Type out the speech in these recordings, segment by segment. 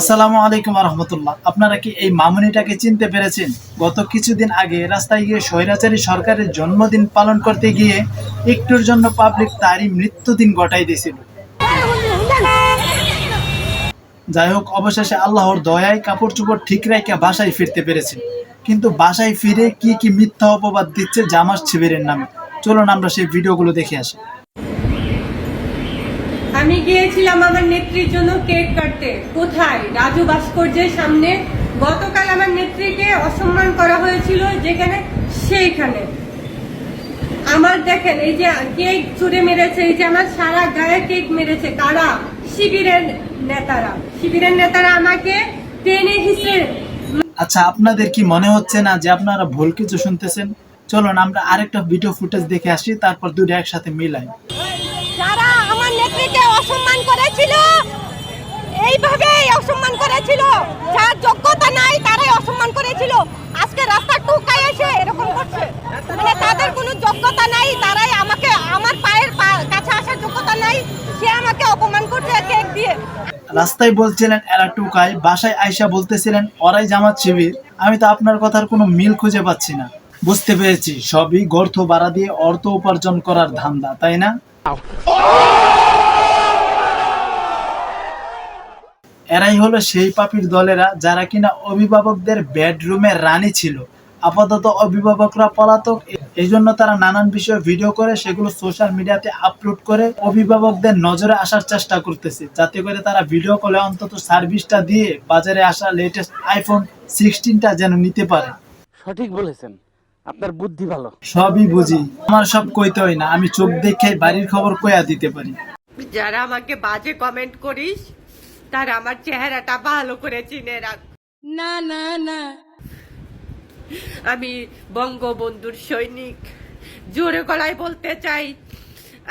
আসসালামু আলাইকুম রহমতুল্লাহ আপনারা কি এই মামুনিটাকে চিনতে পেরেছেন? গত কিছুদিন আগে রাস্তায় গিয়ে স্বৈরাচারী সরকারের জন্মদিন পালন করতে গিয়ে একটুর জন্য পাবলিক তারই মৃত্যুদিন ঘটাই দিয়েছিল। যাই হোক, অবশেষে আল্লাহর দয়ায় কাপড় চোপড় ঠিক রেখে বাসায় ফিরতে পেরেছে কিন্তু বাসায় ফিরে কি কি মিথ্যা অপবাদ দিচ্ছে জামাস শিবিরের নামে? চলুন আমরা সেই ভিডিওগুলো দেখে আসি। আমি গিয়েছিলাম আমার নেত্রীর জন্য কেক কাটতে। কোথায়? রাজু ভাস্কর্যের সামনে। গতকাল আমার নেত্রীকে অসম্মান করা হয়েছিল যেখানে সেইখানে। আমার দেখেন এই যে কেক ছুড়ে মেরেছে এই যে আমার সারা গায়ে কেক মেরেছে। কারা? শিবিরের নেতারা। শিবিরের নেতারা আমাকে টেনে হিসেবে আচ্ছা আপনাদের কি মনে হচ্ছে না যে আপনারা ভুল কিছু শুনতেছেন? চলুন আমরা আরেকটা ভিডিও ফুটেজ দেখে আসি তারপর দুটো একসাথে মিলাই। যারা অসম্মান করেছিল? এইভাবেই অসম্মান করেছিল। যার যোগ্যতা নাই তারাই অসম্মান করেছিল। আজকে রাস্তা টুকায় এসে এরকম করছে। মানে তাদের কোনো যোগ্যতা নাই তারাই আমাকে আমার পায়ের কাছে আসার যোগ্যতা নাই। সে আমাকে অপমান করছে কেক দিয়ে। রাস্তায় বলছিলেন এরা টুকায়। বাসায় আয়সা বলতেছিলেন ওরাই জামাত শিবির। আমি তো আপনার কথার কোনো মিল খুঁজে পাচ্ছি না। বুঝতে পেরেছি সবই গর্থ বাড়া দিয়ে অর্থ উপার্জন করার ধান্দা তাই না? এরাই হলো সেই পাপির দলেরা যারা কিনা অভিভাবকদের বেডরুমে রানী ছিল। আপাতত অভিভাবকরা পলাতক। এই জন্য তারা নানান বিষয়ে ভিডিও করে সেগুলো সোশ্যাল মিডিয়াতে আপলোড করে অভিভাবকদের নজরে আসার চেষ্টা করতেছে। যাতে করে তারা ভিডিও কলে অন্তত সার্ভিসটা দিয়ে বাজারে আসা লেটেস্ট আইফোন সিক্সটিনটা যেন নিতে পারে। সঠিক বলেছেন। আপনার বুদ্ধি ভালো। সবই বুঝি। আমার সব কইতে হয় না। আমি চোখ দেখে বাড়ির খবর কয়া দিতে পারি। যারা আমাকে বাজে কমেন্ট করিস তারা আমার চেহারাটা ভালো করে চিনে রাখ। না না না। আমি বঙ্গবন্ধুর সৈনিক। জোরে গলায় বলতে চাই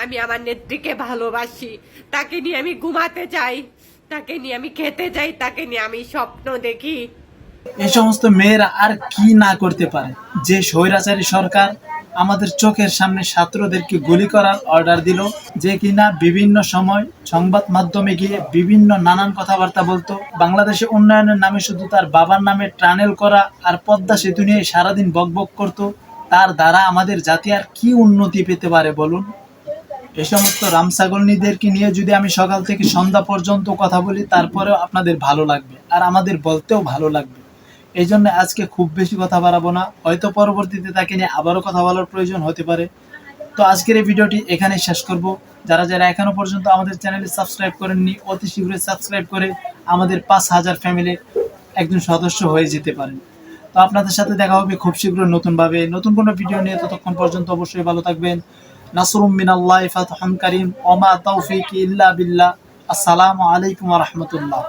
আমি আমার নেত্রীকে ভালোবাসি। তাকে নিয়ে আমি ঘুমাতে চাই তাকে নিয়ে আমি খেতে চাই তাকে নিয়ে আমি স্বপ্ন দেখি। এই সমস্ত মেয়েরা আর কি না করতে পারে? যে স্বৈরাচারী সরকার আমাদের চোখের সামনে ছাত্রদেরকে গুলি করার অর্ডার দিল, যে কিনা বিভিন্ন সময় সংবাদ মাধ্যমে গিয়ে বিভিন্ন নানান কথাবার্তা বলতো। বাংলাদেশে উন্নয়নের নামে শুধু তার বাবার নামে টানেল করা আর পদ্মা সেতু নিয়ে সারাদিন বকবক করতো, তার দ্বারা আমাদের জাতি আর কি উন্নতি পেতে পারে বলুন? এ সমস্ত রামছাগলনিদেরকে নিয়ে যদি আমি সকাল থেকে সন্ধ্যা পর্যন্ত কথা বলি, তারপরেও আপনাদের ভালো লাগবে, আর আমাদের বলতেও ভালো লাগবে। এই জন্য আজকে খুব বেশি কথা বাড়াবো না। হয়তো পরবর্তীতে তাকে নিয়ে আবারও কথা বলার প্রয়োজন হতে পারে। তো আজকের এই ভিডিওটি এখানে শেষ করব। যারা যারা এখনও পর্যন্ত আমাদের চ্যানেলে সাবস্ক্রাইব করেননি, অতি শীঘ্রই সাবস্ক্রাইব করে আমাদের পাঁচ হাজার ফ্যামিলির একজন সদস্য হয়ে যেতে পারেন। তো আপনাদের সাথে দেখা হবে খুব শীঘ্র নতুনভাবে। নতুন কোনো ভিডিও নিয়ে ততক্ষণ পর্যন্ত অবশ্যই ভালো থাকবেন। নাসরুম মিনাল্লাহ ফাতহুন কারিম ওমা তৌফিক ইল্লা বিল্লাহ। আসসালামু আলাইকুম রাহমাতুল্লাহ।